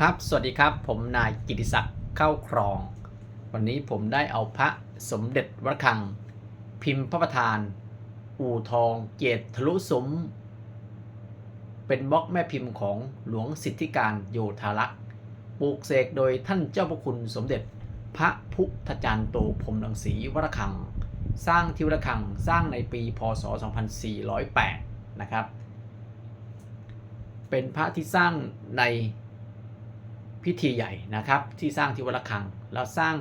ครับ สวัสดีครับ ผมนายกิติศักดิ์เข้าครอง วันนี้ผมได้เอาพระสมเด็จวัดระฆัง พิมพ์พระประธาน อู่ทองเกียรติทะลุซุ้มเป็นบล็อกแม่พิมพ์ของหลวงสิทธิการโยธารักษ์ปลูกเสกโดยท่านเจ้าพระคุณสมเด็จ พระพุทธจารย์โตพรหมรังสีวรคัง สร้างที่วรคังสร้างในปีพศ 2408 นะครับ เป็นพระที่สร้างใน พิธีใหญ่นะครับ ที่สร้างที่วัดระฆังแล้วสร้าง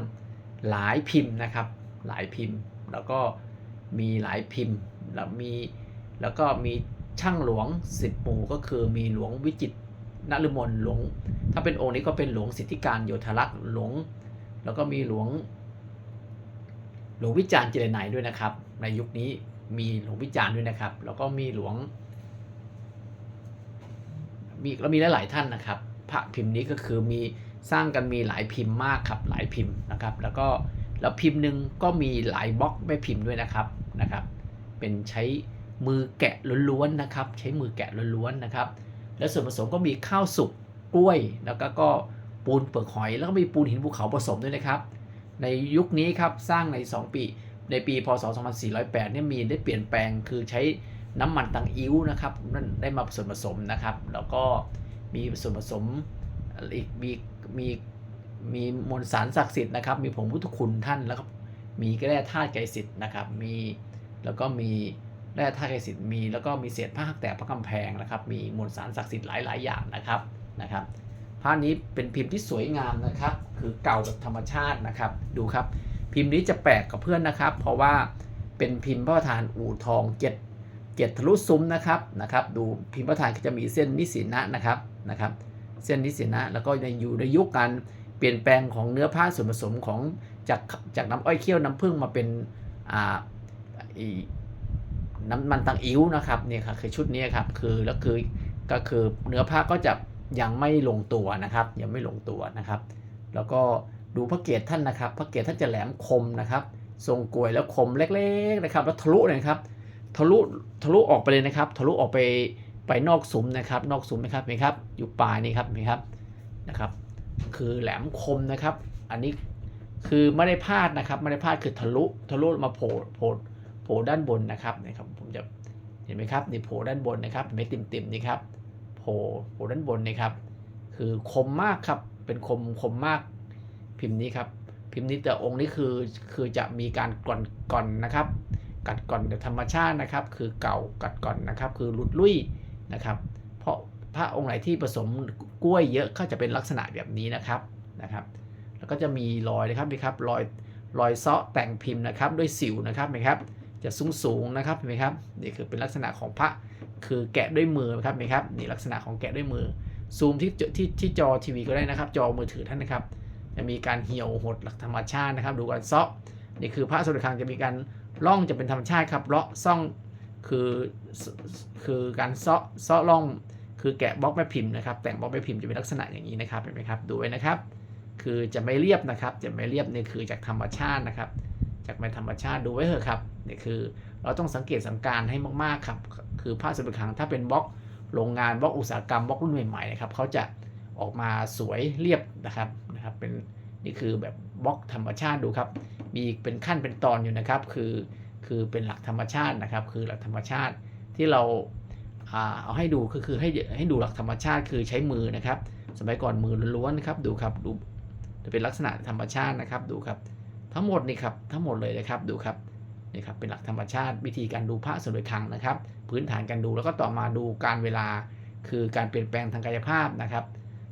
หลายพิมพ์นะครับ หลายพิมพ์ แล้วก็มีหลายพิมพ์แล้วมีแล้วก็มีช่างหลวงสิบหมู่ก็คือมีหลวงวิจิตรนฤมลหลวง ถ้าเป็นองค์นี้ก็เป็นหลวงสิทธิการโยธรักษ์หลวง แล้วก็มีหลวง หลวงวิจารณ์เจริญไหนด้วยนะครับ ในยุคนี้มีหลวงวิจารณ์ด้วยนะครับ แล้วก็มีหลวงมีแล้วมีหลาย ๆ ท่านนะครับ พระพิมพ์นี้ก็คือมีสร้างกันมีหลายพิมพ์มากครับหลายพิมพ์นะครับ แล้วก็แล้วพิมพ์หนึ่งก็มีหลายบล็อกไม่พิมพ์ด้วยนะครับนะครับ เป็นใช้มือแกะล้วนๆนะครับ ใช้มือแกะล้วนๆนะครับ แล้วส่วนผสมก็มีข้าวสุกกล้วยแล้วก็ก็ปูนเปลือกหอย แล้วก็มีปูนหินภูเขาผสมด้วยนะครับ ในยุคนี้ครับสร้างใน 2 ปี ในปีพศ 2408เนี่ยมีได้เปลี่ยนแปลงคือใช้น้ำมันตังอิ้วนะครับนั่นได้มาส่วนผสมนะครับ แล้วก็ มีส่วนผสมอีกมีมีมีมวลสารศักดิ์สิทธิ์นะครับ มีผงพุทธคุณท่านแล้วก็มีแร่ธาตุไกรสิทธิ์นะครับ มีแล้วก็มีแร่ธาตุไกรสิทธิ์มีแล้วก็มีเศษผ้าหักแตกพระกำแพงนะครับ มีมวลสารศักดิ์สิทธิ์หลาย ๆ อย่างนะครับนะครับผ้านี้เป็นพิมพ์ที่สวยงามนะครับ คือเก่าแบบธรรมชาตินะครับ ดูครับ พิมพ์นี้จะแปลกกับเพื่อนนะครับ เพราะว่าเป็นพิมพ์พระประธานอู่ทองเจ็ด เจ็ดทะลุซุ้มนะครับนะครับดูพิมพ์ประธานก็จะมีเส้นนิสินะนะครับนะครับ เส้นนิสินะแล้วก็ในอยู่ในยุคการเปลี่ยนแปลงของเนื้อผ้าส่วนผสมของจากจากน้ำอ้อยเคี่ยวน้ำผึ้งมาเป็นอ่าน้ำมันตังอิ้วนะครับเนี่ยครับคือชุดนี้ครับคือแล้วคือก็คือเนื้อผ้าก็จะยังไม่ลงตัวนะครับ ยังไม่ลงตัวนะครับ แล้วก็ดูพระเกศท่านนะครับ พระเกศท่านจะแหลมคมนะครับ ทรงกลวยแล้วคมเล็กๆนะครับ แล้วทะลุเลยนะครับ ทะลุทะลุออกไปเลยนะครับ ทะลุออกไปไปนอกซุ้มนะครับ นอกซุ้มนะครับเห็นไหมครับ อยู่ปลายนี่ครับเห็นไหมครับนะครับ คือแหลมคมนะครับ อันนี้คือไม่ได้พลาดนะครับไม่ได้พลาดคือทะลุทะลุมาโผล่โผล่โผล่ด้านบนนะครับนะครับผมจะเห็นไหมครับนี่โผล่ด้านบนนะครับเม็ดติ่มนี่ครับโผล่โผล่ด้านบนนี่ครับ คือคมมากครับเป็นคมคมมากพิมพ์นี้ครับพิมพ์นี้แต่องค์นี้คือคือจะมีการก่อนก่อนนะครับ กัดก่อนแบบธรรมชาตินะครับ คือเก่ากัดก่อนนะครับ คือหลุดลุ่ยนะครับ เพราะพระองค์ไหนที่ผสมกล้วยเยอะก็จะเป็นลักษณะแบบนี้นะครับนะครับ แล้วก็จะมีรอยนะครับนี่ครับรอยรอยเซาะแต่งพิมพ์นะครับ ด้วยสิวนะครับเห็นไหมครับ จะสูงสูงนะครับเห็นไหมครับนี่คือเป็นลักษณะของพระคือแกะด้วยมือนะครับเห็นไหมครับนี่ลักษณะของแกะด้วยมือซูมที่จที่ที่จอทีวีก็ได้นะครับ จอมือถือท่านนะครับ จะมีการเหี่ยวหดหลักธรรมชาตินะครับ ดูการเซาะนี่คือพระสมเด็จครั้งจะมีการ ร่องจะเป็นธรรมชาติครับเลาะซ่องคือคือการเซาะเซาะร่องคือแกะบล็อกแม่พิมพ์นะครับ แต่งบล็อกแม่พิมพ์จะเป็นลักษณะอย่างนี้นะครับเห็นไหมครับดูไว้นะครับ คือจะไม่เรียบนะครับ จะไม่เรียบนี่คือจากธรรมชาตินะครับ จากเป็นธรรมชาติดูไว้เถอะครับนี่คือเราต้องสังเกตสังการให้มากๆครับ คือผ้าสมเด็จครั้งถ้าเป็นบล็อกโรงงานบล็อกอุตสาหกรรมบล็อกรุ่นใหม่ๆนะครับเขาจะออกมาสวยเรียบนะครับนะครับ เป็นนี่คือแบบบล็อกธรรมชาติดูครับ มีเป็นขั้นเป็นตอนอยู่นะครับ คือคือเป็นหลักธรรมชาตินะครับ คือหลักธรรมชาติที่เราเอาให้ดูก็คือให้ให้ดูหลักธรรมชาติคือใช้มือนะครับ สมัยก่อนมือล้วนๆครับดูครับดูจะเป็นลักษณะธรรมชาตินะครับดูครับ ทั้งหมดนี่ครับทั้งหมดเลยนะครับดูครับนี่ครับเป็นหลักธรรมชาติวิธีการดูพระสมเด็จครั้งนะครับ พื้นฐานการดูแล้วก็ต่อมาดูการเวลาคือการเปลี่ยนแปลงทางกายภาพนะครับ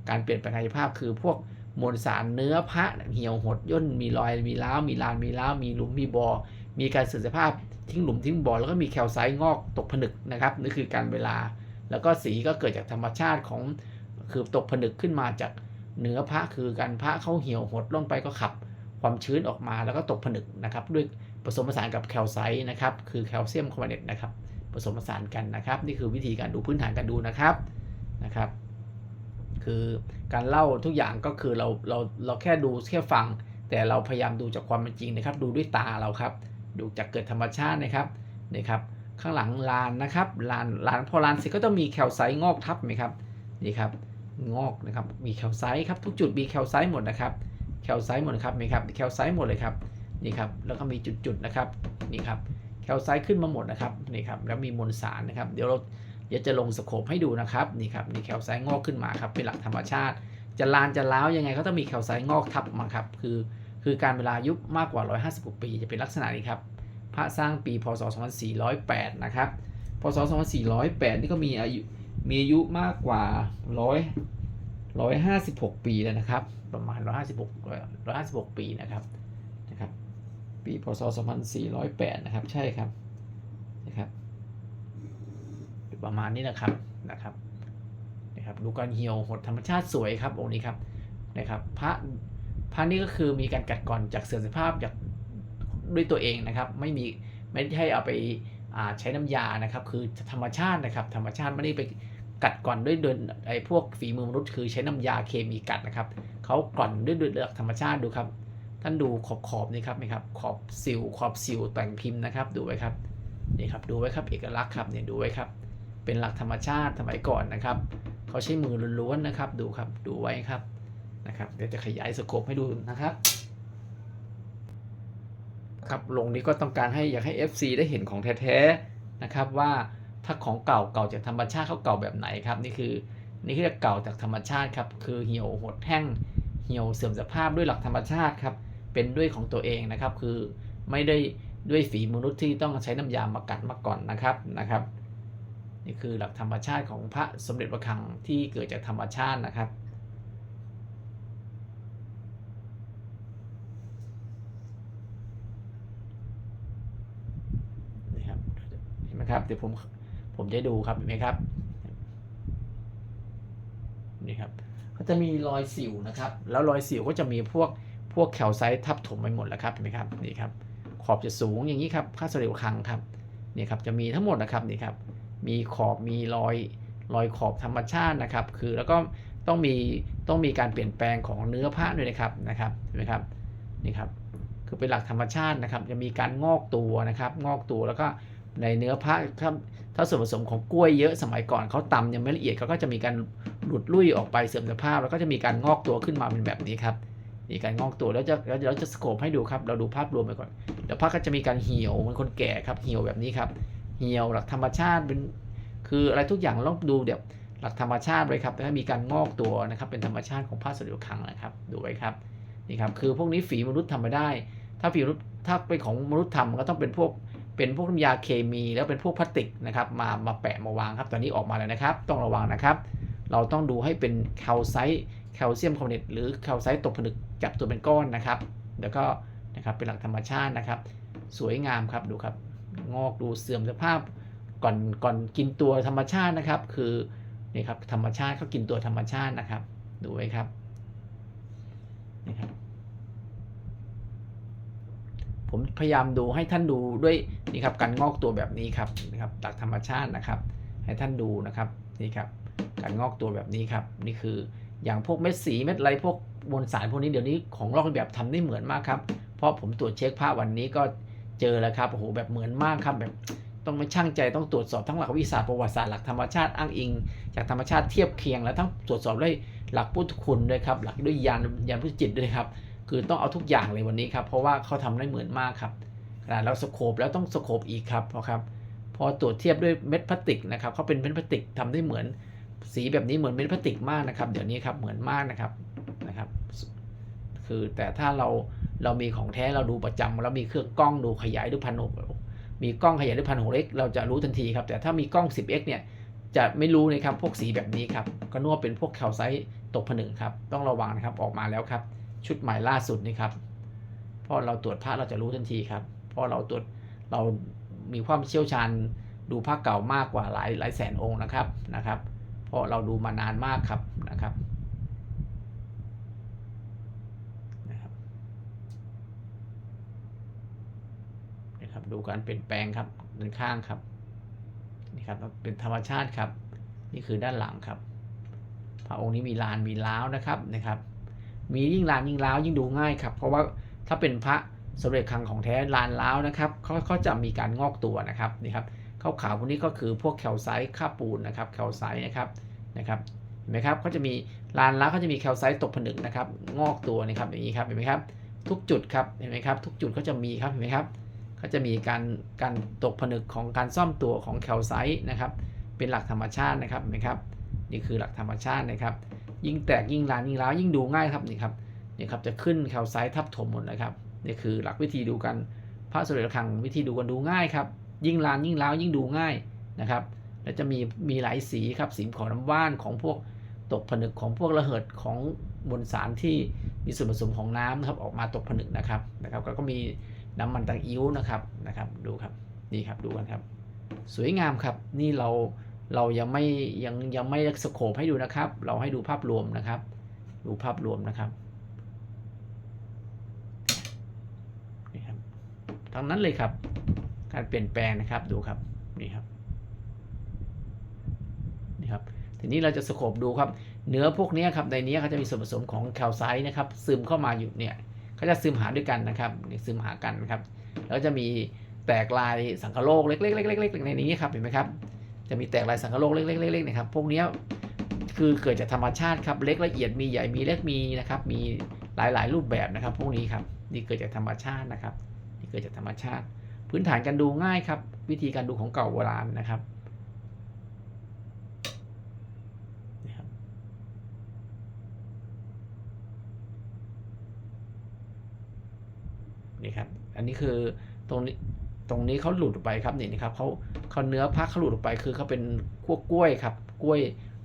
การเปลี่ยนแปลงกายภาพคือพวก มวลสารเนื้อพระเหี่ยวหดย่นมีรอยมีร้าวมีลานมีร้าวมีหลุมมีบอ่อมีการเสื่อมสภาพทิ้งหลุมทิ้งบ่อแล้วก็มีแคลไซต์งอกตกผนึกนะครับนี่คือการเวลา แล้วก็สีก็เกิดจากธรรมชาติของคือตกผนึกขึ้นมาจากเนื้อพระคือการพระเขาเหี่ยวหดลงไปก็ขับความชื้นออกมาแล้วก็ตกผนึกนะครับ ด้วยผสมผสานกับแคลไซต์นะครับคือแคลเซียมคาร์บอเนตนะครับผสมผสานกันนะครับ นี่คือวิธีการดูพื้นฐานการดูนะครับนะครับ คือการเล่าทุกอย่างก็คือเราเราเราแค่ดูแค่ฟัง แต่เราพยายามดูจากความเป็นจริงนะครับ ดูด้วยตาเราครับ ดูจากเกิดธรรมชาตินะครับนี่ครับข้างหลังลานนะครับลานลานพอลานเสร็จก็ต้องมีแคลไซต์งอกทับไหมครับนี่ครับงอกนะครับมีแคลไซต์ครับทุกจุดมีแคลไซต์หมดนะครับแคลไซต์หมดครับไหมครับแคลไซต์หมดเลยครับนี่ครับแล้วก็มีจุดๆนะครับนี่ครับแคลไซต์ขึ้นมาหมดนะครับนี่ครับแล้วมีมวลสารนะครับ เดี๋ยวเรา เดี๋ยวจะลงสโคปให้ดูนะครับนี่ครับมีแคลไซต์งอกขึ้นมาครับเป็นหลักธรรมชาติ จะลานจะล้าวยังไงก็ต้องมีแคลไซต์งอกทับมาครับคือคือการเวลายุบมากกว่า 150ปี จะเป็นลักษณะนี้ครับ พระสร้างปี พศ 2408 นะครับ พศ 2408 นี่ก็มีอายุมีอายุมากกว่า 100 156 ปีแล้วนะครับ ประมาณ 156 156 ปีนะครับนะครับ ปี พศ 2408 นะครับ ใช่ครับนะครับ ประมาณนี้นะครับนะครับนะครับดูการเหี่ยวหดธรรมชาติสวยครับองค์นี้ครับนะครับพระพระนี่ก็คือมีการกัดกร่อนจากเสื่อมสภาพจากด้วยตัวเองนะครับ ไม่มีไม่ใช่เอาไปาใช้น้ำยานะครับ คือธรรมชาตินะครับ ธรรมชาติไม่ได้ไปกัดกร่อนด้วยเดินไอ้พวกฝีมือมนุษย์คือใช้น้ำยาเคมีกัดนะครับเขากร่อนด้วยด้วยหลักธรรมชาติดูครับ ท่านดูขอบขอบนี่ครับนี่ครับขอบสิวขอบสิวแต่งพิมพ์นะครับ ดูไว้ครับนี่ครับดูไว้ครับเอกลักษณ์ครับเนี่ยดูไว้ครับ เป็นหลักธรรมชาติสมัยก่อนนะครับเขาใช้มือล้วนๆนะครับ ดูครับดูไว้ครับนะครับ เดี๋ยวจะขยายสโคปให้ดูนะครับครับลงนี้ก็ต้องการให้อยากให้ FC ได้เห็นของแท้ๆนะครับว่าถ้าของเก่าเก่าจากธรรมชาติเขาเก่าแบบไหนครับ นี่คือนี่คือเก่าจากธรรมชาติครับคือเหี่ยวหดแห้งเหี่ยวเสื่อมสภาพด้วยหลักธรรมชาติครับเป็นด้วยของตัวเองนะครับ คือไม่ได้ด้วยฝีมนุษย์ที่ต้องใช้น้ำยามากัดมาก่อนนะครับนะครับ นี่คือหลักธรรมชาติของพระสมเด็จพระคังที่เกิดจากธรรมชาตินะครับ นี่ครับ เห็นไหมครับ เดี๋ยวผม ผมจะดูครับ เห็นไหมครับ นี่ครับ ก็จะมีรอยสิวนะครับ แล้วรอยสิวก็จะมีพวก พวกแคลไซต์ทับถมไปหมดแล้วครับ เห็นไหมครับ นี่ครับ ขอบจะสูงอย่างนี้ครับค่าสเด็จครั้งครับ นี่ครับ จะมีทั้งหมดนะครับ นี่ครับ มีขอบมีรอยรอยขอบธรรมชาตินะครับ คือแล้วก็ต้องมีต้องมีการเปลี่ยนแปลงของเนื้อผ้าด้วยนะครับนะครับเห็นไหมครับนี่ครับคือเป็นหลักธรรมชาตินะครับ จะมีการงอกตัวนะครับ งอกตัวแล้วก็ในเนื้อผ้าถ้าถ้าส่วนผสมของกล้วยเยอะสมัยก่อนเขาตำยังไม่ละเอียดเขาก็จะมีการหลุดลุ่ยออกไปเสื่อมสภาพ แล้วก็จะมีการงอกตัวขึ้นมาเป็นแบบนี้ครับมีการงอกตัวแล้วจะแล้วเราจะสโคปให้ดูครับ เราดูภาพรวมไปก่อนเดี๋ยวภาพก็จะมีการเหี่ยวเหมือนคนแก่ครับเหี่ยวแบบนี้ครับ เหี่ยว หลักธรรมชาติเป็นคืออะไรทุกอย่างต้องดูเดี๋ยวหลักธรรมชาติเลยครับแต่ถ้ามีการงอกตัวนะครับ เป็นธรรมชาติของผ้าสดิวคังนะครับดูไว้ครับนี่ครับคือพวกนี้ฝีมนุษย์ทำไม่ได้ ถ้าฝีมนุษย์ถ้าเป็นของมนุษย์ทำก็ต้องเป็นพวกเป็นพวกน้ำยาเคมีแล้วเป็นพวกพลาสติกนะครับมามาแปะมาวางครับ ตอนนี้ออกมาแล้วนะครับ ต้องระวังนะครับ เราต้องดูให้เป็นแคลไซต์แคลเซียมคาร์บอเนตหรือแคลไซต์ตกผลึกจับตัวเป็นก้อนนะครับ แล้วก็นะครับเป็นหลักธรรมชาตินะครับ สวยงามครับดูครับ งอกดูเสื่อมสภาพก่อนก่อนกินตัวธรรมชาตินะครับ คือนี่ครับธรรมชาติเขากินตัวธรรมชาตินะครับ ดูไว้ครับนี่ครับ ผมพยายามดูให้ท่านดูด้วยนี่ครับการงอกตัวแบบนี้ครับนะครับหลักธรรมชาตินะครับ ให้ท่านดูนะครับนี่ครับการงอกตัวแบบนี้ครับ นี่คืออย่างพวกเม็ดสีเม็ดอะไรพวกมวลสารพวกนี้เดี๋ยวนี้ของลอกแบบทำได้เหมือนมากครับ เพราะผมตรวจเช็คผ้าวันนี้ก็ เจอแล้วครับโอ้โหแบบเหมือนมากครับแบบต้องมาช่างใจต้องตรวจสอบทั้งหลักวิทยาศาสตร์ประวัติศาสตร์หลักธรรมชาติอ้างอิง จากธรรมชาติเทียบเคียง แล้วทั้งตรวจสอบด้วยหลักพุทธคุณด้วยครับหลักด้วยยานยานพุทธจิตด้วยครับคือต้องเอาทุกอย่างเลยวันนี้ครับเพราะว่าเขาทำได้เหมือนมากครับขนาดเราสโคปแล้วต้องสโคปอีกครับเพราะครับพอตรวจเทียบด้วยเม็ดพลาสติกนะครับเขาเป็นเม็ดพลาสติกทำได้เหมือนสีแบบนี้เหมือนเม็ดพลาสติกมากนะครับ เดี๋ยวนี้ครับเหมือนมากนะครับนะครับ คือแต่ถ้าเรา เรามีของแท้เราดูประจำเรามีเครื่องกล้องดูขยายด้วยพันหกมีกล้องขยายด้วยพันหกเล็กเราจะรู้ทันทีครับ แต่ถ้ามีกล้อง 10x เนี่ยจะไม่รู้นะครับพวกสีแบบนี้ครับ ก็นึกว่าเป็นพวกแคลไซต์ตกผนึกครับ ต้องระวังนะครับออกมาแล้วครับ ชุดใหม่ล่าสุดนี่ครับเพราะเราตรวจพระเราจะรู้ทันทีครับเพราะเราตรวจเรามีความเชี่ยวชาญดูพระเก่ามากกว่าหลายหลายแสนองค์นะครับนะครับ เพราะเราดูมานานมากครับนะครับนะครับ ดูการเปลี่ยนแปลงครับด้านข้างครับนี่ครับเป็นธรรมชาติครับ นี่คือด้านหลังครับ พระองค์นี้มีลานมีล้าวนะครับนะครับ มียิ่งลานยิ่งล้าวยิ่งดูง่ายครับ เพราะว่าถ้าเป็นพระสมเด็จคังของแท้ลานล้าวนะครับเขาเขาจะมีการงอกตัวนะครับนี่ครับขาวๆพวกนี้ก็คือพวกแคลไซต์ค่าปูนนะครับแคลไซต์นะครับนะครับเห็นไหมครับเขาจะมีลานล้วเขาจะมีแคลไซต์ตกผนึกนะครับ งอกตัวนะครับอย่างนี้ครับเห็นไหมครับทุกจุดครับเห็นไหมครับทุกจุดเขาจะมีครับเห็นไหมครับ เขาจะมีการการตกผนึกของการซ่อมตัวของแคลไซต์นะครับเป็นหลักธรรมชาตินะครับเห็นไหมครับนี่คือหลักธรรมชาตินะครับ ยิ่งแตกยิ่งลานยิ่งร้าวยิ่งดูง่ายครับนี่ครับนี่ครับจะขึ้นแคลไซต์ทับถมหมดนะครับนี่คือหลักวิธีดูกันพระสมเด็จระฆังวิธีดูกันดูง่ายครับยิ่งลานยิ่งร้าวยิ่งดูง่ายนะครับแล้วจะมีมีหลายสีครับสีของน้ำว่านของพวกตกผนึกของพวกระเหิดของบนสารที่มีส่วนผสมของน้ำนะครับออกมาตกผนึกนะครับนะครับ ก็มี น้ำมันตังอิ้วนะครับนะครับ ดูครับนี่ครับดูกันครับ สวยงามครับนี่เราเรายังไม่ยังยังไม่สโคปให้ดูนะครับ เราให้ดูภาพรวมนะครับ ดูภาพรวมนะครับนี่ครับทั้งนั้นเลยครับ การเปลี่ยนแปลงนะครับดูครับนี่ครับนี่ครับทีนี้เราจะสโคปดูครับ เนื้อพวกนี้ครับในนี้เขาจะมีส่วนผสมของแคลไซต์นะครับ ซึมเข้ามาอยู่เนี่ย เขาจะซึมหาด้วยกันนะครับซึมหากันนะครับ แล้วจะมีแตกลายสังคโลกเล็กๆๆๆในนี้ครับเห็นไหมครับ จะมีแตกลายสังคโลกเล็กๆๆๆนะครับ พวกนี้คือเกิดจากธรรมชาติครับเล็กละเอียดมีใหญ่มีเล็กมีนะครับ มีหลายๆ รูปแบบนะครับ พวกนี้ครับนี่เกิดจากธรรมชาตินะครับนี่เกิดจากธรรมชาติ พื้นฐานการดูง่ายครับ วิธีการดูของเก่าโบราณนะครับนี่ครับ นี่ครับ อันนี้คือตรงนี้ตรงนี้เขาหลุดออกไปครับนี่นะครับเขาเขาเนื้อพักเขาหลุดออกไปคือเขาเป็นพวกกล้วยครับกล้วย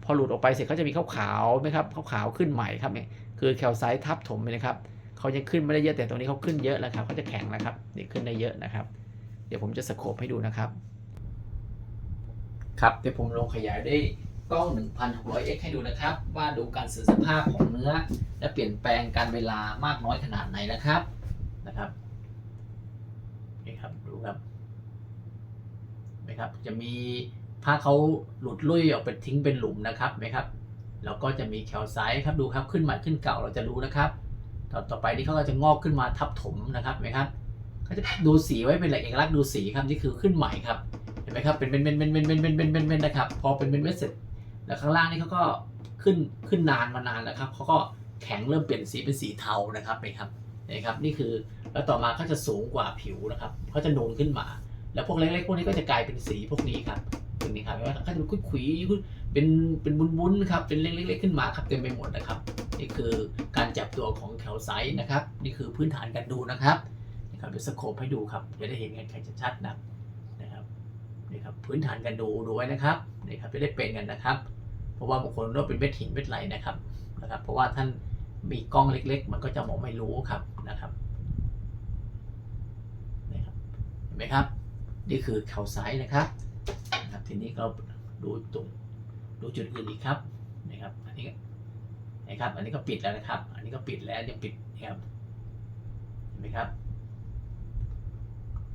พอหลุดออกไปเสร็จเขาจะมีขาวขาวไหมครับขาวขาวขึ้นใหม่ครับเนี่ยคือแคลไซต์ทับถมไปนะครับเขายังขึ้นไม่ได้เยอะแต่ตรงนี้เขาขึ้นเยอะแล้วครับเขาจะแข็งแล้วครับนี่ขึ้นได้เยอะนะครับ เดี๋ยวผมจะสโคปให้ดูนะครับ ครับเดี๋ยวผมลงขยายด้กล้อง 1600x ให้ดูนะครับ ว่าดูการสื่อสภาพของเนื้อ และเปลี่ยนแปลงการเวลามากน้อยขนาดไหนนะครับนะครับนี่ครับดูครับเห็ นไหมครับ จะมีผ้าเขาหลุดลุ่ยออกไปทิ้งเป็นหลุมนะครับนไหมครับแล้วก็จะมีแคลไซต์ครับดูครับขึ้นใหม่ขึ้นเก่าเราจะรู้นะครับ ต่อต่อไปนี่เขาก็จะงอกขึ้นมาทับถมนะครับไหมครับเขาจะดูสีไว้เป็นหลักเอกลักษณ์ดูสีครับนี่คือขึ้นใหม่ครับเห็นไหมครับเป็นเป็นเป็นเป็นเป็นเป็นเป็นเป็นเป็นนะครับพอเป็นเป็นเม็ดเสร็จ แล้วข้างล่างนี่เขาก็ขึ้นขึ้นนานมานานแล้วครับเขาก็แข็งเริ่มเปลี่ยนสีเป็นสีเทานะครับนี่ครับนี่ครับนี่คือแล้วต่อมาเขาจะสูงกว่าผิวนะครับเขาจะนูนขึ้นมา แล้วพวกเล็กๆพวกนี้ก็จะกลายเป็นสีพวกนี้ครับตรงนี้ครับเห็นไหมเขาจะเป็นขุยเป็นเป็นบุ้นๆครับเป็นเล็กๆขึ้นมาครับเต็มไปหมดนะครับนี่คือการจับตัวของแคลไซต์นะครับ นี่คือพื้นฐานการดูนะครับนะครับเดี๋ยวสโคปให้ดูครับจะได้เห็นกันชัดๆนะนะครับนี่ครับพื้นฐานการดูดูไว้นะครับนี่ครับจะได้เป็นกันนะครับ เพราะว่าบางคนว่าเป็นเม็ดหินเม็ดไหลนะครับนะครับ เพราะว่าท่านมีกล้องเล็ก ๆ มันก็จะมองไม่รู้ครับนะครับนี่ครับเห็นไหมครับ นี่คือเข่าซ้ายนะครับนะครับ ทีนี้เราดูตรงดูจุดอื่นอีกครับนะครับ อันนี้นะครับ อันนี้ก็ปิดแล้วนะครับ อันนี้ก็ปิดแล้วยังปิดนะครับเห็นไหมครับ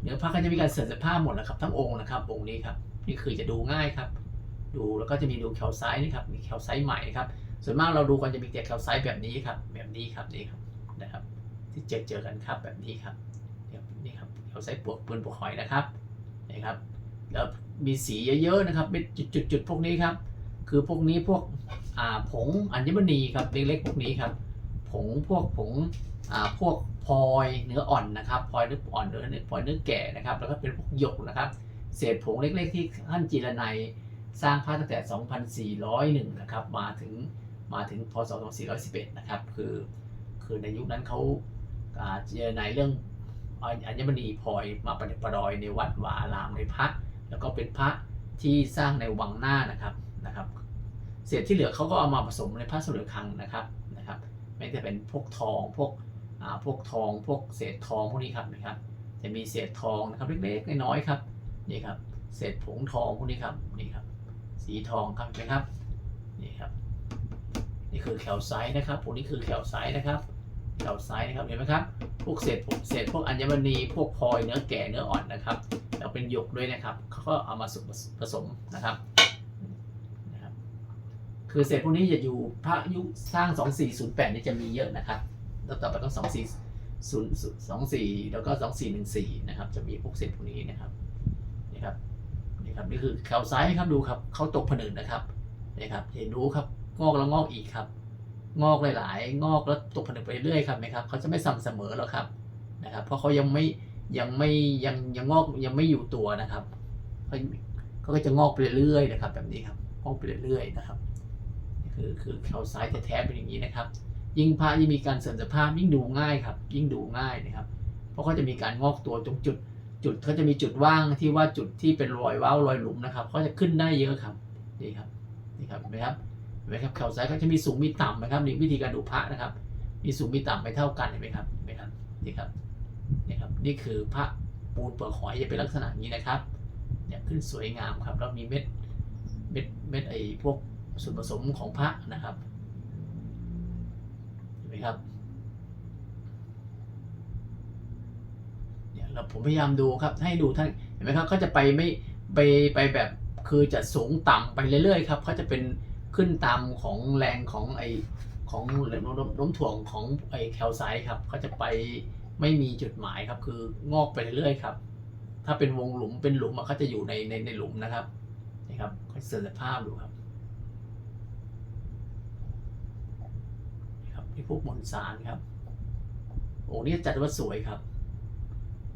เนื้อผ้าก็จะมีการเสื่อมสภาพหมดแล้วครับ ทั้งองค์นะครับองค์นี้ครับนี่คือจะดูง่ายครับ ดูแล้วก็จะมีดูแคลไซต์นี่ครับมีแคลไซต์ใหม่ครับ ส่วนมากเราดูกันจะมีแต่แคลไซต์แบบนี้ครับ แบบนี้ครับนี่ครับนะครับ ที่เจอเจอกันครับแบบนี้ครับนี่ครับแคลไซต์ปวกปืนปวกหอยนะครับ นี่ครับแล้วมีสีเยอะๆนะครับเป็นจุดๆๆพวกนี้ครับ คือพวกนี้พวกผงอัญมณีครับเล็กๆพวกนี้ครับผงพวกผงพวกพลอยเนื้ออ่อนนะครับพลอยเนื้ออ่อนเนื้อเนื้อพลอยเนื้อแก่นะครับ แล้วก็เป็นพวกหยกนะครับ เศษผงเล็กๆที่ท่านจีรนัยสร้างพระตั้งแต่ 2401 นะครับมาถึงมาถึงพศ 2411 นะครับ คือคือในยุคนั้นเขาอ่าจีรนัยเรื่อง อัญมณีพลอยมาประดิษฐ์ประดอยในวัดวาอารามในพระ แล้วก็เป็นพระที่สร้างในวังหน้านะครับนะครับ เศษที่เหลือเขาก็เอามาผสมในพระสมเด็จคลังนะครับนะครับ ไม่แต่เป็นพวกทองพวกอ่าพวกทอง พวกเศษทองพวกนี้ครับนะครับ จะมีเศษทองนะครับเล็กๆน้อยๆครับนี่ครับ เศษผงทองพวกนี้ครับนี่ครับ สีทองครับนไหมครับนี่ครับ นี่คือแคลไซต์นะครับพวกนี้คือแคลไซต์นะครับ แคลไซต์นะครับ เห็นไหมครับ พวกเศษเศษพวกอัญมณี พวกพลอย เนื้อแก่ เนื้ออ่อนนะครับ แล้วเป็นหยกด้วยนะครับ เขาก็เอามาผสมนะครับนะครับคือเศษพวกนี้จะอยู่พระยุสร้าง 2408นี่จะมีเยอะนะครับ แล้วต่อไปก็ 24ศูนย์สองสี่แล้วก็สองสี่หนึ่งสี่นะครับ จะมีพวกเศษพวกนี้นะครับ นี่ครับ นี่ครับ นี่คือแคลไซต์ครับ ดูครับ เขาตกผนึกนะครับ นี่ครับ เห็นรู้ครับ งอกแล้วงอกอีกครับ งอกหลาย ๆ งอกแล้วตกผลึกไปเรื่อยครับไหมครับเขาจะไม่สม่ำเสมอหรอกครับนะครับ เพราะเขายังไม่ยังไม่ยังยังงอกยังไม่อยู่ตัวนะครับเขาก็จะงอกไปเรื่อยๆนะครับ แบบนี้ครับงอกไปเรื่อยๆนะครับนี่คือคือแคลไซต์แท้ๆเป็นอย่างนี้นะครับ ยิ่งพระยิ่งมีการเสื่อมสภาพยิ่งดูง่ายครับ ยิ่งดูง่ายนะครับ เพราะเขาจะมีการงอกตัวตรงจุด จุดเขาจะมีจุดว่างที่ว่าจุดที่เป็นรอยว้าวรอยหลุมนะครับเขาจะขึ้นได้เยอะครับนี่ครับนี่ครับเห็นไหมครับ ไหมครับแคลไซต์เขาจะมีสูงมีต่ำนะครับนี่วิธีการดูพระนะครับ มีสูงมีต่ำไม่เท่ากันเห็นไหมครับเห็นไหมครับนี่ครับนี่ครับนี่คือพระปูนเปลือกหอยจะเป็นลักษณะนี้นะครับเนี่ยขึ้นสวยงามครับแล้วมีเม็ดเม็ดเม็ดไอ้พวกส่วนผสมของพระนะครับเห็นไหมครับเนี่ยเราผมพยายามดูครับให้ดูท่านเห็นไหมครับเขาจะไปไม่ไปไปแบบคือจะสูงต่ำไปเรื่อยๆครับเขาจะเป็น ขึ้นตามของแรงของไอของแรงน้มถ่วงของไอแคลไซต์ครับเขาจะไปไม่มีจุดหมายครับ คืองอกไปเรื่อยๆครับ ถ้าเป็นวงหลุมเป็นหลุมอะเขาจะอยู่ในในในหลุมนะครับนี่ครับค่อยเสริมภาพดูครับครับนี่พวกมวลสารครับโอ้นี่จัดว่าสวยครับ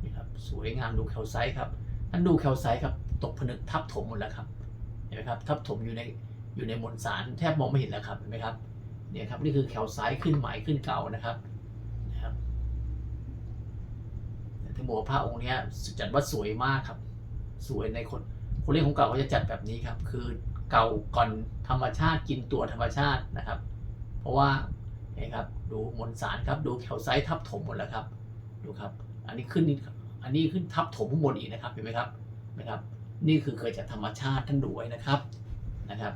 นี่ครับสวยงามดูแคลไซต์ครับท่านดูแคลไซต์ครับ ตกผนึกทับถมหมดแล้วครับเห็นไหมครับ ทับถมอยู่ใน อยู่ในมวลสารแทบมองไม่เห็นแล้วครับเห็นไหมครับเนี่ยครับนี่คือแคลไซต์ขึ้นใหม่ขึ้นเก่านะครับนะครับถึงบอกว่าพระองค์เนี้ยจัดว่าสวยมากครับ สวยในคนคนเล่นของเก่าเขาจะจัดแบบนี้ครับ คือเก่าก่อนธรรมชาติกินตัวธรรมชาตินะครับ เพราะว่าเนี่ยครับดูมวลสารครับดูแคลไซต์ทับถมหมดแล้วครับดูครับ อันนี้ขึ้นอันนี้ขึ้นทับถมข้างบนอีกนะครับเห็นไหมครับนะครับ นี่คือเกิดจากธรรมชาติท่านดูไว้นะครับนะครับ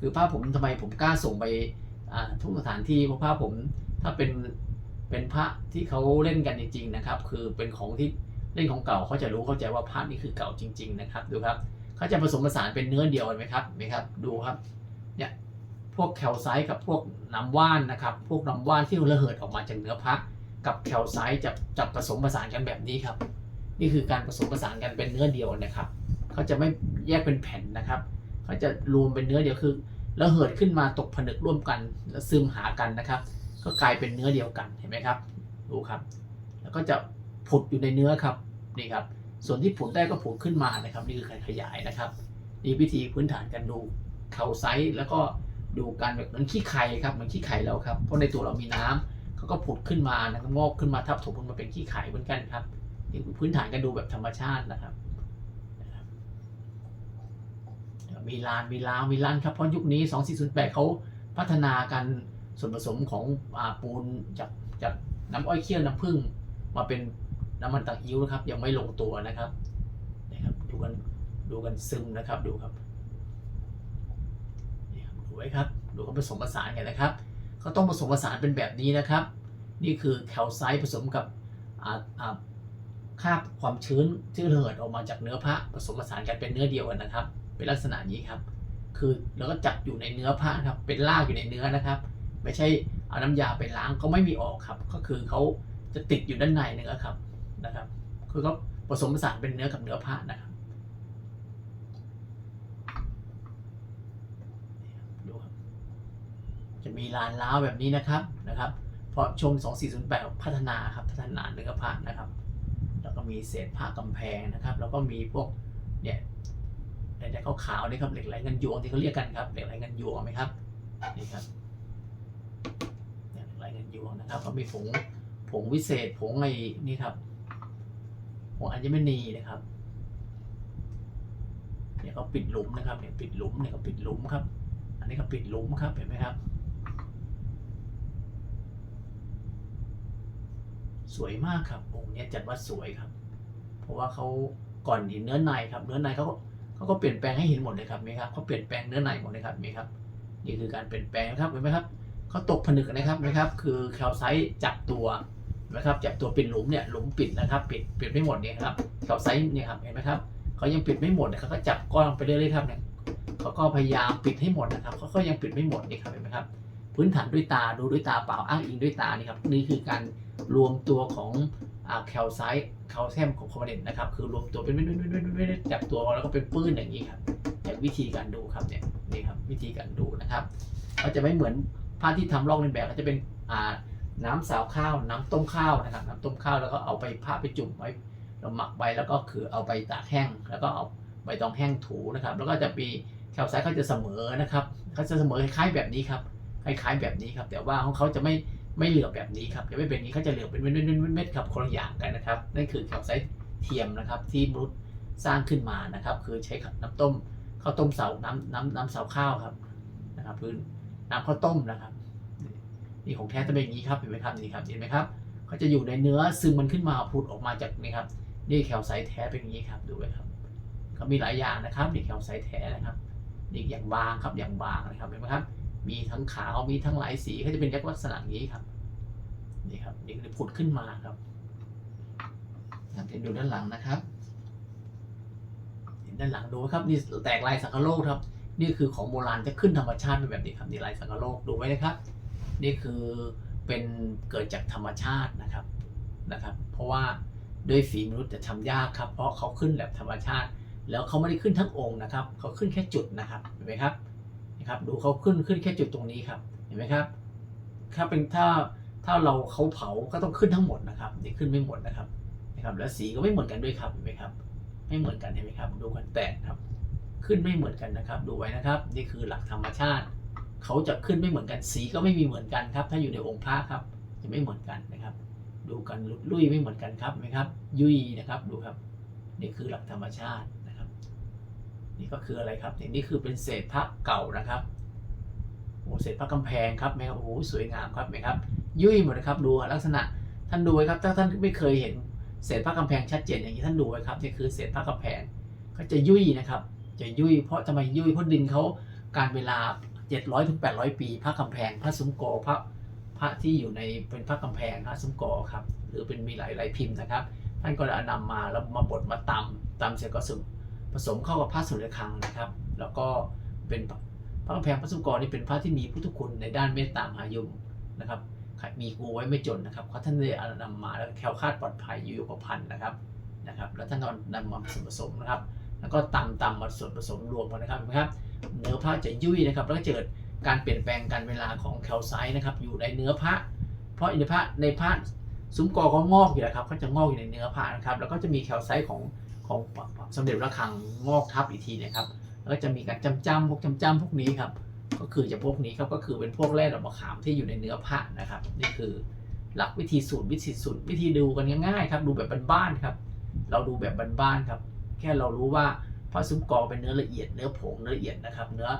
คือภาพผมทำไมผมกล้าส่งไปทุกสถานที่เพราะภาพผมถ้าเป็นเป็นพระที่เขาเล่นกันจริงๆนะครับ คือเป็นของที่เล่นของเก่าเขาจะรู้เข้าใจว่าพระนี่คือเก่าจริง ๆ นะครับ ดูครับเขาจะผสมผสานเป็นเนื้อเดียวกันไหมครับไหมครับ ดูครับเนี่ยพวกแคลไซต์กับพวกน้ำว่านนะครับ พวกน้ำว่านที่ระเหิดออกมาจากเนื้อพระกับแคลไซต์จะจะผสมผสานกันแบบนี้ครับ นี่คือการผสมผสานกันเป็นเนื้อเดียวนะครับเขาจะไม่แยกเป็นแผ่นนะครับ เขาจะรวมเป็นเนื้อเดียวคือแล้วเหิดขึ้นมาตกผนึกร่วมกันแล้วซึมหากันนะครับ ก็กลายเป็นเนื้อเดียวกันเห็นไหมครับดูครับ แล้วก็จะผุดอยู่ในเนื้อครับนี่ครับ ส่วนที่ผุดได้ก็ผุดขึ้นมานะครับ นี่คือการขยายนะครับนี่วิธีพื้นฐานการดูแคลไซต์แล้วก็ดูการแบบเหมือนขี้ไข่ครับเหมือนขี้ไข่เราครับเพราะในตัวเรามีน้ำเขาก็ผุดขึ้นมานะครับงอกขึ้นมาทับถมขึ้นมาเป็นขี้ไข่เหมือนกันครับนี่คือพื้นฐานการดูแบบธรรมชาตินะครับ มีลานมีลาวมีลานครับเพราะยุคนี้ 2408เขาพัฒนากันส่วนผสมของอปูนจากจากน้ำอ้อยเคี่ยวน้ำผึ้งมาเป็นน้ำมันตังอิ้วนะครับ ยังไม่ลงตัวนะครับนะครับ ดูกันดูกันซึมนะครับดูครับดูไว้ครับดูเขาผสมผสานกันนะครับเขาต้องผสมผสานเป็นแบบนี้นะครับ นี่คือแคลไซต์ผสมกับอ่าคาบความชื้นที่เหิดออกมาจากเนื้อพระผสมผสานกันเป็นเนื้อเดียวกันนะครับ เป็นลักษณะนี้ครับ คือแล้วก็จับอยู่ในเนื้อพระครับ เป็นรากอยู่ในเนื้อนะครับ ไม่ใช่เอาน้ำยาไปล้างก็ไม่มีออกครับ ก็คือเขาจะติดอยู่ด้านในเนื้อครับนะครับ คือเขาผสมผสานเป็นเนื้อกับเนื้อพระนะครับดูครับ จะมีลานล้าวแบบนี้นะครับนะครับ เพราะชม 2408 พัฒนาครับพัฒนาเนื้อผ้านะครับ แล้วก็มีเศษผ้ากำแพงนะครับ แล้วก็มีพวกเนี่ย อะไรขาวๆนี่ครับเหล็กไหลเงินยวงที่เขาเรียกกันครับเหล็กไหลเงินยวงไหมครับนี่ครับเหล็กไหลเงินยวงนะครับ ก็มีผงผงวิเศษผงไอ้นี่ครับผงอัญมณีนะครับเนี่ยเขาปิดหลุมนะครับเนี่ยปิดหลุมเนี่ยเขาปิดหลุมครับ อันนี้ก็ปิดหลุมครับเห็นไหมครับ สวยมากครับองค์นี้จัดว่าสวยครับ เพราะว่าเขาก่อนเห็นเนื้อในครับ เนื้อในเขาก็ เขาก็เปลี่ยนแปลงให้เห็นหมดเลยครับเห็นไหมครับเขาเปลี่ยนแปลงเนื้อในหมดเลยครับเห็นไหมครับ นี่คือการเปลี่ยนแปลงนะครับเห็นไหมครับเขาตกผนึกนะครับนไหมครับ คือแคลไซต์จับตัวนไหมครับจับตัวเปิดหลุมเนี่ยหลุมปิดนะครับปิดปิดไม่หมดเนี่ยครับแคลไซต์เนี่ยครับเห็นไหมครับเขายังปิดไม่หมดเขาก็จับก้อนไปเรื่อยๆครับเนี่ยเขาก็พยายามปิดให้หมดนะครับเขาก็ยังปิดไม่หมดนี่ครับเห็นไหมครับพื้นฐานด้วยตาดูด้วยตาเปล่าอ้างอิงด้วยตานี่ครับนี่คือการรวมตัวของ แคลไซต์แคลเซียมของคอมเนนต์นะครับ คือรวมตัวเป็นจับตัวแล้วก็เป็นปื้นอย่างนี้ครับแต่วิธีการดูครับเนี่ยนี่ครับวิธีการดูนะครับก็จะไม่เหมือนผ้าที่ทำลอกเลียนแบบก็จะเป็นอ่าน้ำสาวข้าว น้ำต้มข้าวนะครับน้ำต้มข้าวแล้วก็เอาไปผ้าไปจุ่มไว้เราหมักไว้แล้วก็คือเอาไปตากแห้ง แล้วก็เอาใบตองแห้งถูนะครับ แล้วก็จะมีแคลไซต์เขาจะเสมอนะครับเขาจะเสมอคล้ายๆแบบนี้ครับคล้ายๆแบบนี้ครับ แต่ว่าของเขาจะไม่ ไม่เหลือบแบบนี้ครับจะไม่เป็นนี้เขาจะเหลือบเป็นเม็ดๆๆๆครับคนละอย่างกันนะครับนั่นคือแคลไซต์เทียมนะครับที่มนุษย์สร้างขึ้นมานะครับ คือใช้น้ำต้มข้าวต้มเสาน้ำน้ำน้ำเสาข้าวครับนะครับพื้นน้ำข้าวต้มนะครับนี่ของแท้จะเป็นอย่างนี้ครับเห็นไหมครับนี่ครับเห็นไหมครับเขาจะอยู่ในเนื้อซึมมันขึ้นมาผุดออกมาจากนี่ครับนี่แคลไซต์แท้เป็นอย่างนี้ครับดูไว้ครับเขามีหลายอย่างนะครับนี่แคลไซต์แท้นะครับนี่อย่างบางครับอย่างบางนะครับเห็นไหมครับ มีทั้งขาวมีทั้งหลายสีเขาจะเป็นลักษณะอย่างนี้ครับนี่ครับนี่คือผุดขึ้นมาครับครับเห็นดูด้านหลังนะครับเห็นด้านหลังดูไหมครับนี่แตกลายสังคโลกครับ นี่คือของโบราณจะขึ้นธรรมชาติเป็นแบบนี้ครับนี่ลายสังคโลกดูไว้นะครับ นี่คือเป็นเกิดจากธรรมชาตินะครับนะครับ เพราะว่าด้วยฝีมนุษย์จะทำยากครับ เพราะเขาขึ้นแบบธรรมชาติ แล้วเขาไม่ได้ขึ้นทั้งองค์นะครับ เขาขึ้นแค่จุดนะครับเห็นไหมครับ นะครับดูเขาขึ้นขึ้นแค่จุดตรงนี้ครับเห็นไหมครับถ้าเป็นถ้าถ้าเราเขาเผาก็ต้องขึ้นทั้งหมดนะครับนี่ขึ้นไม่หมดนะครับนะครับ แล้วสีก็ไม่เหมือนกันด้วยครับเห็นไหมครับ ไม่เหมือนกันเห็นไหมครับ ดูกันแตกครับ ขึ้นไม่เหมือนกันนะครับ ดูไว้นะครับ นี่คือหลักธรรมชาติเขาจะขึ้นไม่เหมือนกัน สีก็ไม่มีเหมือนกันครับ ถ้าอยู่ในองค์พระครับจะไม่เหมือนกันนะครับ ดูกันลุยไม่เหมือนกันครับเห็นไหมครับ ยุยนะครับดูครับ นี่คือหลักธรรมชาติ นี่ก็คืออะไรครับนี่คือเป็นเศษพระเก่านะครับโอ้เศษพระกำแพงครับแม่โอ้โหสวยงามครับไหมครับ ยุ่ยหมดนะครับดูลักษณะท่านดูไว้ครับถ้าท่านไม่เคยเห็นเศษพระกำแพงชัดเจนอย่างนี้ท่านดูไว้ครับนี่คือเศษพระกำแพงก็จะยุ่ยนะครับ จะยุ่ยเพราะทำไมยุ่ยเพราะดินเขาการเวลา 700ถึง800 ปีพระกำแพงพระสุมโกพระพระที่อยู่ในเป็นพระกำแพงพระสุมโกครับหรือเป็นมีหลายหลายพิมพ์นะครับ ท่านก็จะนำมาแล้วมาบดมาตำตำเสร็จก็สุ ผสมเข้ากับพระสุริยคังนะครับ แล้วก็เป็นพระกำแพงพระสุกรนี่เป็นพระที่มีพุทธคุณในด้านเมตตามหายุมนะครับมีกูไว้ไม่จนนะครับเขาท่านได้นำมาแล้วแคล้วคลาดปลอดภัยอยู่กับพันนะครับนะครับ แล้วท่านก็นำมาผสมผสมนะครับ แล้วก็ตำตำมาส่วนผสมรวมกันนะครับเห็นไหมครับ เนื้อพระจะยุ่ยนะครับ แล้วก็เกิดการเปลี่ยนแปลงการเวลาของแคลไซต์นะครับ อยู่ในเนื้อพระ เพราะในพระในพระซุ้มกอเขางอกอยู่แล้วครับเขาจะงอกอยู่ในเนื้อพระนะครับ แล้วก็จะมีแคลไซต์ของ ของสมเด็จพระคลังงอกทับอีกทีนะครับแล้วก็จะมีการจำจำพวกจำจำพวกนี้ครับ ก็คือจะพวกนี้ครับก็คือเป็นพวกแร่ดอกมะขามที่อยู่ในเนื้อพระนะครับ นี่คือหลักวิธีสูตรวิธีสูตรวิธีดูกันง่ายๆครับดูแบบบ้านๆครับ เราดูแบบบ้านๆครับ แค่เรารู้ว่าพระซุ้มกอเป็นเนื้อละเอียดเนื้อผงเนื้อละเอียดนะครับ เนื้อ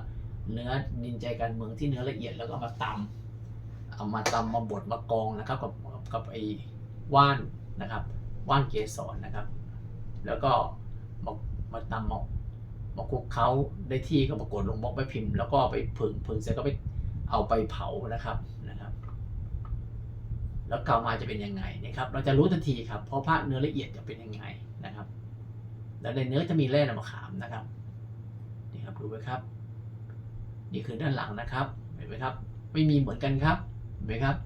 เนื้อนินใจการเมืองที่เนื้อละเอียดแล้วก็มาตำเอามาตำมาบดมากองนะครับกับกับไอ้ว่านนะครับว่านเกสรนะครับ แล้วก็มามาตำมามาคุกเขาได้ที่ก็มากดลงบล็อกไปพิมพ์ แล้วก็ไปผึ่งผึ่งเสร็จก็ไปเอาไปเผานะครับนะครับ แล้วกาวมาจะเป็นยังไงนะครับ เราจะรู้ทันทีครับ เพราะพระเนื้อละเอียดจะเป็นยังไงนะครับ แล้วในเนื้อจะมีแร่นำมะขามนะครับนี่ครับดูไว้ครับ นี่คือด้านหลังนะครับเห็นไหมครับ ไม่มีเหมือนกันครับเห็นไหมครับ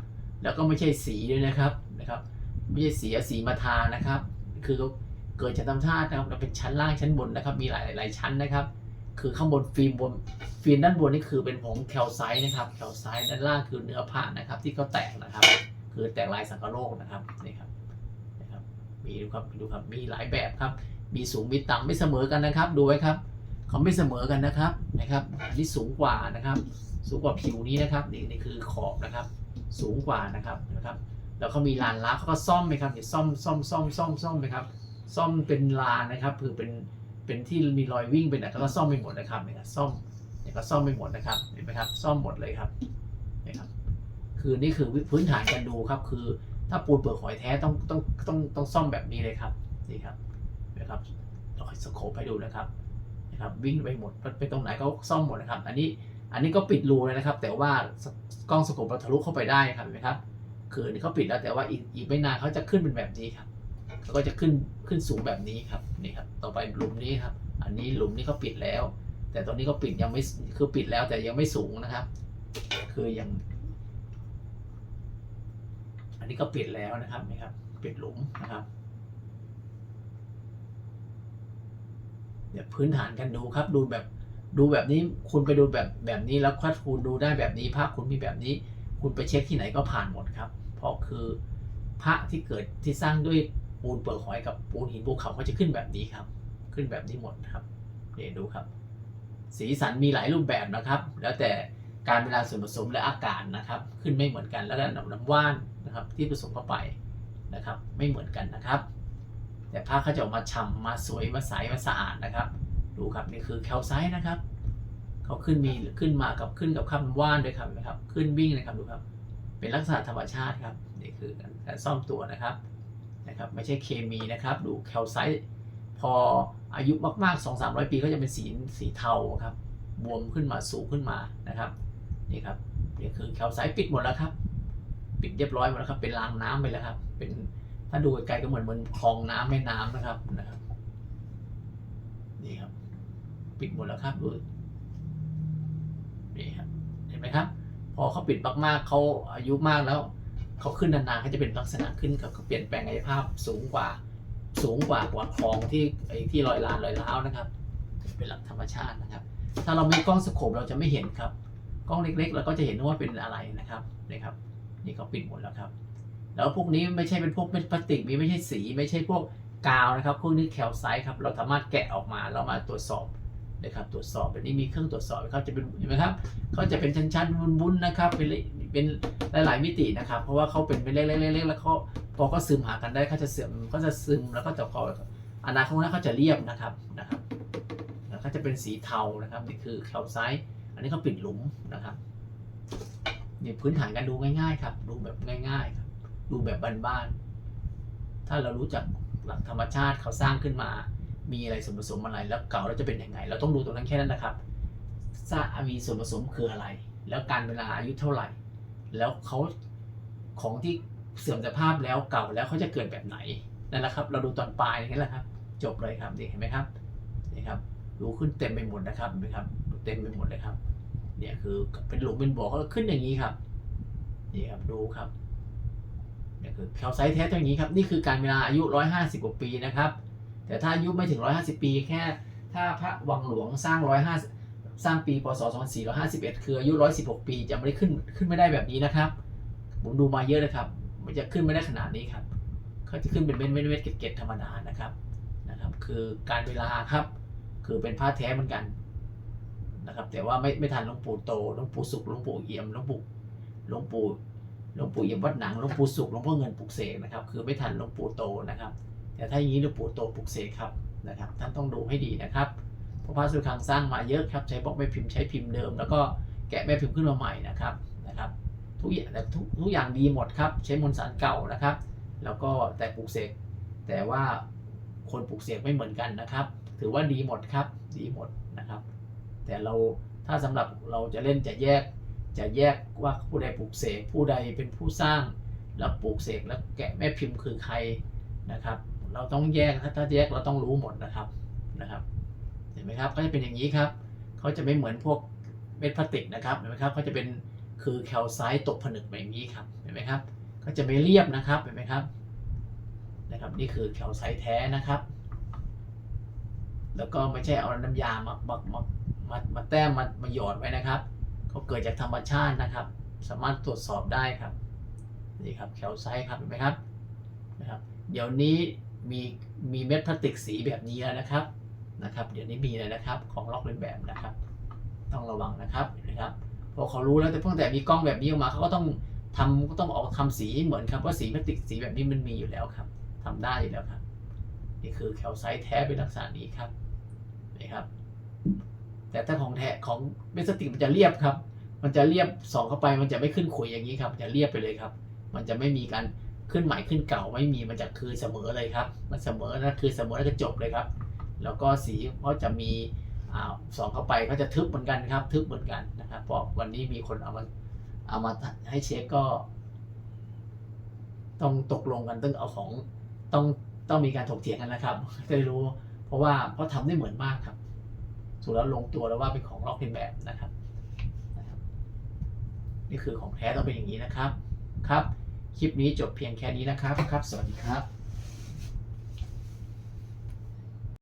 แล้วก็ไม่ใช่สีด้วยนะครับนะครับ ไม่ใช่สีสีมาทานะครับ คือ เกิดจากธรรมชาตินะครับเราเป็นชั้นล่างชั้นบนนะครับ มีหลายหลายชั้นนะครับ คือข้างบนฟิล์มบนฟิล์มด้านบนนี่คือเป็นผงแคลไซต์นะครับแคลไซต์ด้านล่างคือเนื้อผ้านะครับ ที่เขาแตกนะครับ คือแตกลายสังกะโลกนะครับนี่ครับนะครับ มีดูครับดูครับมีหลายแบบครับ มีสูงมีต่ำไม่เสมอกันนะครับ ดูไว้ครับเขาไม่เสมอกันนะครับนะครับอันนี้สูงกว่านะครับ สูงกว่าผิวนี้นะครับนี่นี่คือขอบนะครับ สูงกว่านะครับนะครับแล้วเขามีลานล้าเขาก็ซ่อมไหมครับเนี่ยซ่อมซ่อมซ่อมซ่อมซ่อมไหมครับ ซ่อมเป็นลานนะครับคือเป็นเป็นที่มีรอยวิ่งเป็นอะไรก็ซ่อมไปหมดนะครับเนี่ยซ่อมเนี่ยก็ซ่อมไปหมดนะครับเห็นไหมครับ ซ่อมหมดเลยครับนี่ยครับ คือนี่คือพื้นฐานการดูครับ คือถ้าปูนเปลือกหอยแท้ต้องต้องต้องต้องซ่อมแบบนี้เลยครับนี่ครับนะครับเราสโคปให้ดูนะครับนะครับ วิ่งไปหมดไปตรงไหนก็ซ่อมหมดนะครับ อันนี้อันนี้ก็ปิดรูเลยนะครับ แต่ว่ากล้องสโคปเราทะลุเข้าไปได้ครับเห็นไหมครับ คือนนี้เขาปิดแล้วแต่ว่าอีกไม่นานเขาจะขึ้นเป็นแบบนี้ครับ ก็จะขึ้นขึ้นสูงแบบนี้ครับนี่ครับต่อไปหลุมนี้ครับ อันนี้หลุมนี้เขาปิดแล้ว แต่ตอนนี้เขาปิดยังไม่คือปิดแล้วแต่ยังไม่สูงนะครับ คือยัง อันนี้ก็ปิดแล้วนะครับนี่ครับปิดหลุมนะครับเดี๋ยวพื้นฐานกันดูครับดูแบบดูแบบนี้คุณไปดูแบบแบบนี้แล้วถ้าคุณดูได้แบบนี้ภาพคุณมีแบบนี้ คุณไปเช็คที่ไหนก็ผ่านหมดครับ เพราะคือพระที่เกิดที่สร้างด้วย ปูนเปลือกหอยกับปูนหินภูเขาก็จะขึ้นแบบนี้ครับ ขึ้นแบบนี้หมดครับเดี๋ยวดูครับ สีสันมีหลายรูปแบบนะครับ แล้วแต่การเวลาส่วนผสมและอากาศนะครับ ขึ้นไม่เหมือนกันแล้วก็น้ำน้ำว่านนะครับ ที่ผสมเข้าไปนะครับ ไม่เหมือนกันนะครับ แต่ผ้าเขาจะออกมาฉ่ำมาสวยมาใสมาสะอาดนะครับ ดูครับนี่คือแคลไซต์นะครับเขาขึ้นมีขึ้นมากับขึ้นกับข้าว่านด้วยครับนไหมครับ ขึ้นวิ่งนะครับดูครับ เป็นลักษณะธรรมชาติครับนี่คือการซ่อมตัวนะครับ นะครับไม่ใช่เคมีนะครับดูแคลไซต์พออายุมากๆ 2 3 0 0 ปีก็จะเป็นสีสีเทาครับบวมขึ้นมาสูงขึ้นมานะครับนี่ครับนี่คือแคลไซต์ปิดหมดแล้วครับ ปิดเรียบร้อยหมดแล้วครับเป็นรางน้ำไปแล้วครับ เป็นถ้าดูไกลๆก็เหมือนเหมือนคลองน้ำแม่น้ำนะครับนะครับนี่ครับ ปิดหมดแล้วครับดูนี่ครับเห็นไหมครับ พอเขาปิดมากๆเขาอายุมากแล้ว เขาขึ้นนานๆเขาจะเป็นลักษณะขึ้นกับเปลี่ยนแปลงกายภาพสูงกว่าสูงกว่ากว่าคลองที่ไอ้ที่ลอยลานลอยล้าวนะครับ เป็นหลักธรรมชาตินะครับ ถ้าเรามีกล้องสโคปเราจะไม่เห็นครับ กล้องเล็กๆ เราก็จะเห็นว่าเป็นอะไรนะครับนี่ครับ นี่เขาปิดหมดแล้วครับ แล้วพวกนี้ไม่ใช่เป็นพวกเป็นพลาสติกมีไม่ใช่สี ไม่ใช่พวกกาวนะครับพวกนี้แคลไซต์ครับเราสามารถแกะออกมาแล้วมาตรวจสอบ นะครับตรวจสอบแบบนี้มีเครื่องตรวจสอบเขาจะเป็นเห็นไหมครับเขาจะเป็นชั้นๆวุ้นๆนะครับเป็นเป็นหลายๆมิตินะครับ เพราะว่าเขาเป็นเป็นเล็กๆๆแล้วเขาพอก็ซึมหากันได้เขาจะเสื่อมเขาจะซึมแล้วก็จะพออนาคตเขาจะเรียบนะครับนะครับแล้วก็จะเป็นสีเทานะครับนี่คือแคลไซต์อันนี้เขาปิดหลุมนะครับนี่พื้นฐานการดูง่ายๆครับดูแบบง่ายๆครับดูแบบบ้านๆถ้าเรารู้จักหลักธรรมชาติเขาสร้างขึ้นมา มีอะไรส่วนผสมอะไรแล้วเก่าแล้วจะเป็นยังไง เราต้องดูตรงนั้นแค่นั้นนะครับทรามีส่วนผสมคืออะไร แล้วการเวลาอายุเท่าไหร่ แล้วเขาของที่เสื่อมสภาพแล้วเก่าแล้วเขาจะเกิดแบบไหนนั่นแหละครับ เราดูตอนปลายอย่างนี้แหละครับ จบเลยครับนี่เห็นไหมครับนี่ครับดูขึ้นเต็มไปหมดนะครับเห็นไหมครับ เต็มไปหมดเลยครับเนี่ยคือเป็นหลุมเป็นบ่อเขาขึ้นอย่างนี้ครับนี่ครับดูครับนี่คือแคลไซต์แท้ตัวอย่างนี้ครับ นี่คือการเวลาอายุ 150 กว่าปีนะครับ แต่ถ้าอายุไม่ถึง 150 ปี แค่ ถ้าพระวังหลวงสร้าง 150 สร้างปีพศ 2451 คืออายุ 116 ปีจะไม่ได้ขึ้นขึ้นไม่ได้แบบนี้นะครับ ผมดูมาเยอะเลยครับ มันจะขึ้นไม่ได้ขนาดนี้ครับเขาจะขึ้นเป็นเม็ดเม็ดเม็ดเกล็ดธรรมดานะครับนะครับ คือการเวลาครับ คือเป็นผ้าแท้เหมือนกันนะครับแต่ว่าไม่ไม่ทันหลวงปู่โตหลวงปู่สุขหลวงปู่เอี่ยมหลวงปู่หลวงปู่หลวงปู่เอี่ยมวัดหนังหลวงปู่สุขหลวงพ่อเงินปลุกเสกนะครับ คือไม่ทันหลวงปู่โตนะครับ แต่ถ้าอย่างนี้หลวงปู่โตปลุกเสกครับนะครับ ท่านต้องดูให้ดีนะครับเพราะพระสุขังสร้างมาเยอะครับ ใช้บล็อกแม่พิมพ์ใช้พิมพ์เดิม แล้วก็แกะแม่พิมพ์ขึ้นมาใหม่นะครับนะครับ ทุกอย่างแต่ทุกทุกอย่างดีหมดครับ ใช้มวลสารเก่านะครับ แล้วก็แต่ปลุกเสกแต่ว่าคนปลุกเสกไม่เหมือนกันนะครับ ถือว่าดีหมดครับดีหมดนะครับ แต่เราถ้าสำหรับเราจะเล่นจะแยกจะแยกว่าผู้ใดปลูกเสกผู้ใดเป็นผู้สร้าง แล้วปลูกเสกแล้วแกะแม่พิมพ์คือใครนะครับ เราต้องแยกถ้าถ้าแยกเราต้องรู้หมดนะครับนะครับ เห็นไหมครับก็จะเป็นอย่างนี้ครับเขาจะไม่เหมือนพวกเม็ดพลาสติกนะครับเห็นไหมครับเขาจะเป็นคือแคลไซต์ตกผนึกแบบนี้ครับเห็นไหมครับก็จะไม่เรียบนะครับเห็นไหมครับนะครับ นี่คือแคลไซต์แท้นะครับ แล้วก็ไม่ใช่เอาน้ำยามามามามามาแต้มมามาหยอดไว้นะครับเขาเกิดจากธรรมชาตินะครับ สามารถตรวจสอบได้ครับนี่ครับแคลไซต์ครับเห็นไหมครับนะครับ เดี๋ยวนี้ มีมีเม็ดพลาสติกสีแบบนี้แล้วนะครับนะครับเดี๋ยวนี้มีแล้วนะครับของล็อกเลียนแบบนะครับ ต้องระวังนะครับนไหมครับพอเขารู้แล้วแต่ตั้งแต่มีกล้องแบบนี้ออกมาเขาก็ต้องทำก็ต้องออกทำสีเหมือนครับว่าสีพลาสติกสีแบบนี้มันมีอยู่แล้วครับทำได้อยู่แล้วครับ นี่คือแคลไซต์แท้เป็นลักษณะนี้ครับนี่ครับ แต่ถ้าของแท้ของเม็ดพลาสติกมันจะเรียบครับ มันจะเรียบสองเข้าไปมันจะไม่ขึ้นขุยอย่างนี้ครับจะเรียบไปเลยครับ มันจะไม่มีการ ขึ้นใหม่ขึ้นเก่าไม่มีมันจะคือเสมอเลยครับ มันเสมอนะคือเสมอแล้วก็จบเลยครับ แล้วก็สีก็จะมีอ่าสองเข้าไปก็จะทึบเหมือนกันครับ ทึบเหมือนกันนะครับเพราะวันนี้มีคนเอามาเอามาให้เช็คก็ ต้องตกลงกันต้องเอาของต้องต้องมีการถกเถียงกันนะครับจะได้รู้ เพราะว่าเพราะทำได้เหมือนมากครับสุดแล้วลงตัวแล้วว่าเป็นของลอกเลียนแบบนะครับ นี่คือของแท้ต้องเป็นอย่างนี้นะครับครับ คลิปนี้จบเพียงแค่นี้นะครับครับ สวัสดีครับ